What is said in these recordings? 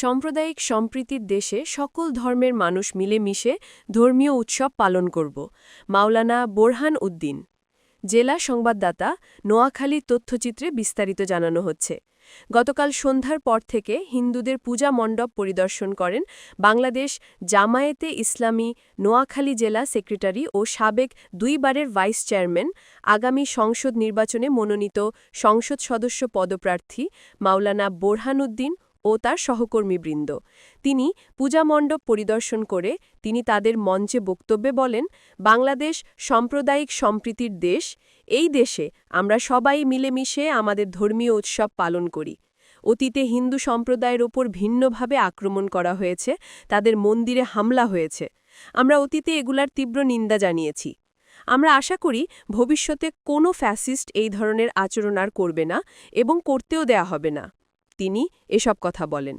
সাম্প্রদায়িক সম্প্রীতির দেশে সকল ধর্মের মানুষ মিলেমিশে ধর্মীয় উৎসব পালন করব। মাওলানা বোরহান উদ্দিন। জেলা সংবাদদাতা নোয়াখালী তথ্যচিত্রে বিস্তারিত জানানো হচ্ছে। গতকাল সন্ধ্যার পর থেকে হিন্দুদের পূজা মণ্ডপ পরিদর্শন করেন বাংলাদেশ জামায়েতে ইসলামী নোয়াখালী জেলা সেক্রেটারি ও সাবেক দুইবারের ভাইস চেয়ারম্যান, আগামী সংসদ নির্বাচনে মনোনীত সংসদ সদস্য পদপ্রার্থী মাওলানা বোরহানুদ্দিন ও তার সহকর্মীবৃন্দ। তিনি পূজা মণ্ডপ পরিদর্শন করে তিনি তাদের মঞ্চে বক্তব্যে বলেন, বাংলাদেশ সাম্প্রদায়িক সম্প্রীতির দেশ। এই দেশে আমরা সবাই মিলেমিশে আমাদের ধর্মীয় উৎসব পালন করি। অতীতে হিন্দু সম্প্রদায়ের ওপর ভিন্নভাবে আক্রমণ করা হয়েছে, তাদের মন্দিরে হামলা হয়েছে। আমরা অতীতে এগুলার তীব্র নিন্দা জানিয়েছি। আমরা আশা করি ভবিষ্যতে কোনো ফ্যাসিস্ট এই ধরনের আচরণ আর করবে না এবং করতেও দেয়া হবে না। তিনি এসব কথা বলেন।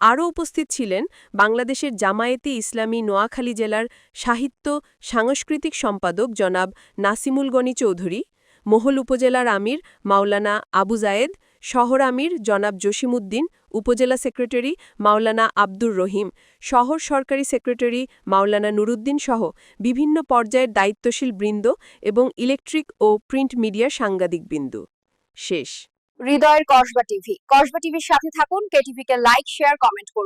আরও উপস্থিত ছিলেন বাংলাদেশের জামায়াতে ইসলামী নোয়াখালী জেলার সাহিত্য, সাংস্কৃতিক সম্পাদক জনাব নাসিমুল গনি চৌধুরী, মোহল উপজেলার আমির মাওলানা আবু জায়েদ, শহর আমির জনাব জসিমউদ্দিন, উপজেলা সেক্রেটারি মাওলানা আব্দুর রহিম, শহর সরকারি সেক্রেটারি মাওলানা নুরুদ্দিন সহ বিভিন্ন পর্যায়ের দায়িত্বশীল বৃন্দ এবং ইলেকট্রিক ও প্রিন্ট মিডিয়ার সাংবাদিক বিন্দু শেষ। হৃদয়ের কসবা টিভি। কসবা টিভির সাথে থাকুন কেটিভিকে লাইক শেয়ার কমেন্ট করুন।